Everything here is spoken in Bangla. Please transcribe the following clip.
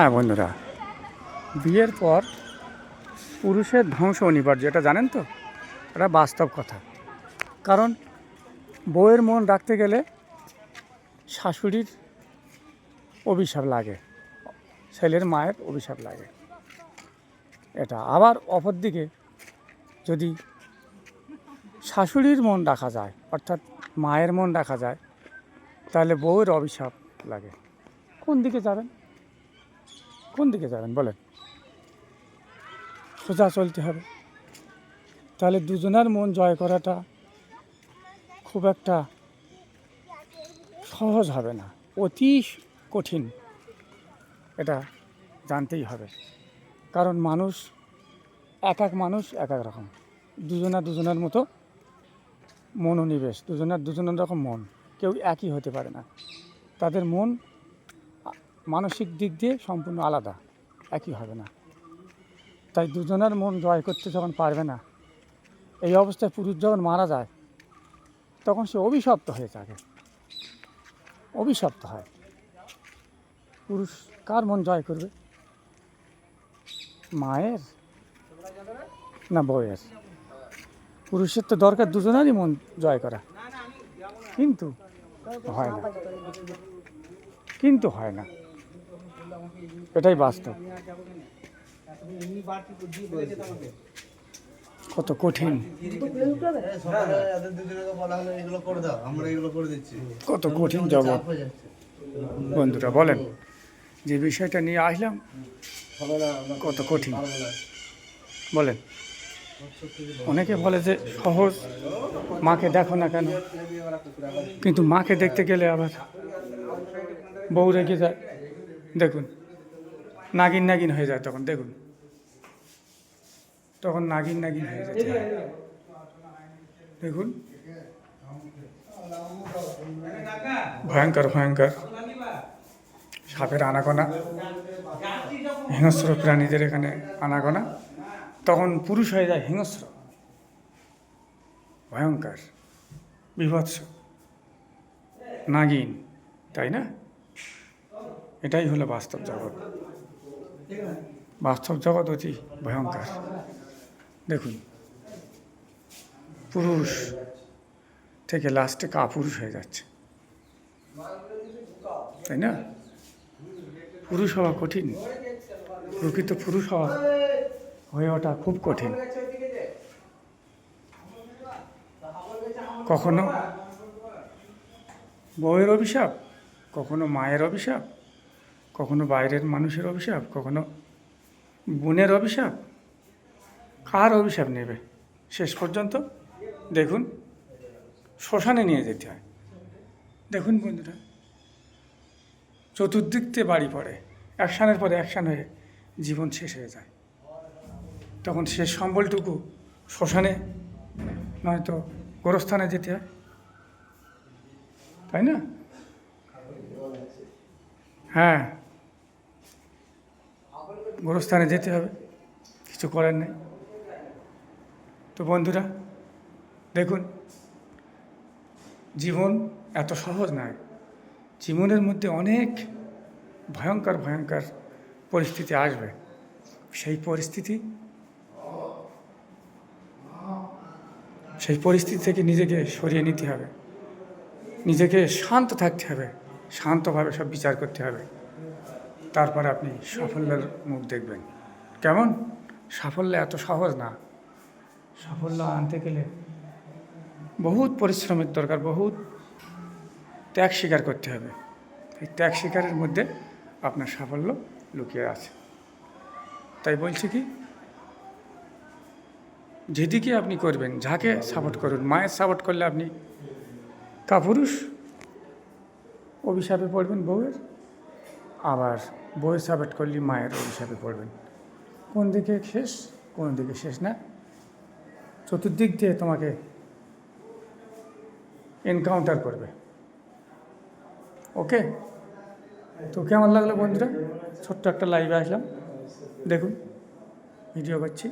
হ্যাঁ বন্ধুরা। বিয়ের পর পুরুষের ধ্বংস অনিবার্য, এটা জানেন তো? এটা বাস্তব কথা। কারণ বউয়ের মন রাখতে গেলে শাশুড়ির অভিশাপ লাগে, ছেলের মায়ের অভিশাপ লাগে। এটা আবার অপরদিকে যদি শাশুড়ির মন রাখা যায়, অর্থাৎ মায়ের মন রাখা যায়, তাহলে বউয়ের অভিশাপ লাগে। কোন দিকে যাবেন? কোন দিকে যাবেন বলেন? সোজা চলতে হবে। তাহলে দুজনের মন জয় করাটা খুব একটা সহজ হবে না, অতি কঠিন। এটা জানতেই হবে। কারণ মানুষ এক এক মানুষ এক এক রকম। দুজনা দুজনের মতো মনোনিবেশ, দুজনের দুজনের রকম মন। কেউ একই হতে পারে না। তাদের মন মানসিক দিক দিয়ে সম্পূর্ণ আলাদা, একই হবে না। তাই দুজনের মন জয় করতে যখন পারবে না, এই অবস্থায় পুরুষ যখন মারা যায়, তখন সে অভিশপ্ত হয়ে থাকে। অভিশপ্ত হয়। পুরুষ কার মন জয় করবে? মায়ের না বউয়ের? পুরুষের তো দরকার দুজনেরই মন জয় করা। কিন্তু হয় না। কিন্তু হয় না। এটাই বাস্তব। কত কঠিন। কত কঠিন জগৎ। বন্ধুরা, বলেন, যে বিষয়টা নিয়ে আসলাম, কত কঠিন। বলেন, অনেকে বলে যে সহজ, মাকে দেখো না কেন? কিন্তু মাকে দেখতে গেলে আবার বউ রেখে যায়। দেখুন, নাগিন নাগিন হয়ে যায় তখন, দেখুন। তখন নাগিন নাগিন হয়ে যায়। দেখুন। ভয়ঙ্কর ভয়ঙ্কর। সাপের আনাগোনা। হিংস্র প্রাণীদের এখানে আনাগোনা। তখন পুরুষ হয়ে যায় হিংস্র। ভয়ঙ্কর, বিভৎস। নাগিন, তাই না? এটাই হলো বাস্তব জগৎ। বাস্তব জগৎ অতি ভয়ঙ্কর। দেখুন, পুরুষ থেকে লাস্টে কাপুরুষ হয়ে যাচ্ছে। তাই না? পুরুষ হওয়া কঠিন। প্রকৃত পুরুষ হওয়া হয়ে ওঠা খুব কঠিন। কখনো বউয়ের অভিশাপ, কখনো মায়ের অভিশাপ কখনো বাইরের মানুষের অভিশাপ, কখনো বোনের অভিশাপ, কার অভিশাপ নেবে? শেষ পর্যন্ত দেখুন, শ্মশানে নিয়ে যেতে হয়। দেখুন বন্ধুরা চতুর্দিক থেকে বাড়ি পড়ে অ্যাকশানের পরে অ্যাকশান হয়ে জীবন শেষ হয়ে যায়। তখন শেষ সম্বলটুকু শ্মশানে, নয়তো গোরস্থানে যেতে হয়। তাই না? হ্যাঁ। গোরস্থানে যেতে হবে। কিছু করার নেই। তো বন্ধুরা, দেখুন, জীবন এত সহজ নয়। জীবনের মধ্যে অনেক ভয়ঙ্কর ভয়ঙ্কর পরিস্থিতি আসবে। সেই পরিস্থিতি সেই পরিস্থিতি থেকে নিজেকে সরিয়ে নিতে হবে। নিজেকে শান্ত থাকতে হবে। শান্তভাবে সব বিচার করতে হবে। তারপর আপনি সাফল্যের মুখ দেখবেন। কেমন? সাফল্য এত সহজ না। সাফল্য আনতে গেলে বহুত পরিশ্রমের দরকার, বহুত ত্যাগ স্বীকার করতে হবে। এই ত্যাগ স্বীকারের মধ্যে আপনার সাফল্য লুকিয়ে আছে। তাই বলছি কি, যেদিকে আপনি করবেন, যাকে সাপোর্ট করুন, মায়ের সাপোর্ট করলে আপনি কাপুরুষ অভিশাপে পড়বেন বউয়ের? আবার বউয়ের সাপোর্ট করলে মায়ের অভিশাপে পড়বেন। কোন দিকে শেষ, কোন দিকে শেষ না। চতুর্দিক দিয়ে তোমাকে এনকাউন্টার করবে। ওকে তো কেমন লাগল বন্ধুরা? ছোট্ট একটা লাইভে আসলাম। দেখুন ভিডিও করছি।